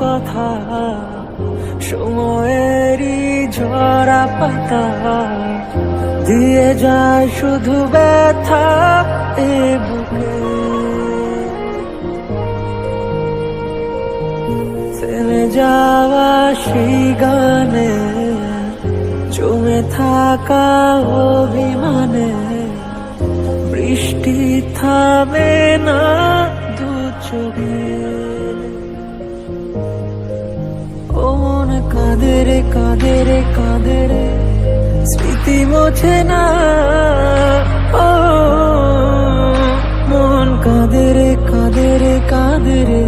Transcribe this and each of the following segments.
কথা সময়েরই ঝরা পাতা। দিয়ে যায় শুধু ব্যথা এ বুকে। থেমে যাওয়া সেই গানে, জমে থাকা অভিমানে, বৃষ্টি থামে না। চোখে ও মন কাঁদে রে কাঁদে রে কাঁদে রে, স্মৃতি মোছে না। ও, মন কাঁদে রে, কাঁদে কাঁদে রে,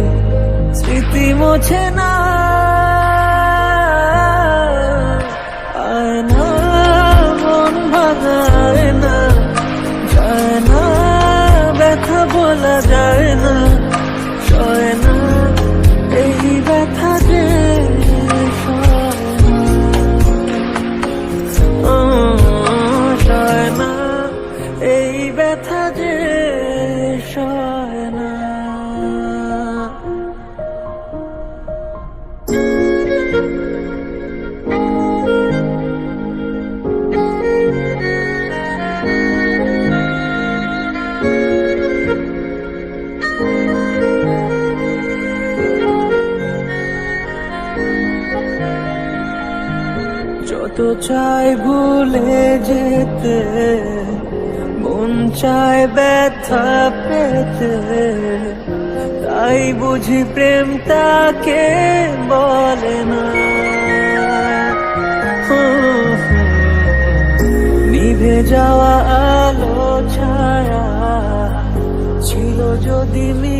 স্মৃতি মোছে না। এই ব্যথা যে যত চাই ভুলে যেতে চায় ব্যথা পেতে, তাই বুঝি প্রেম তাকে বলে না। নিভে যাওয়া আলো ছায়া ছিল যদি মিছে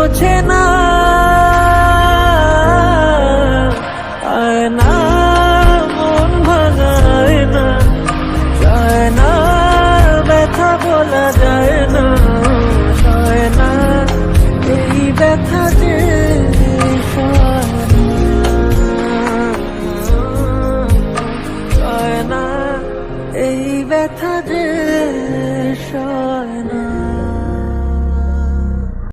বোঝে না। আয়না মন ভাঙায় না। যায় না, ব্যথা বলা যায় না। যায় না, এই ব্যথা যে এই ব্যথা যে সয় না।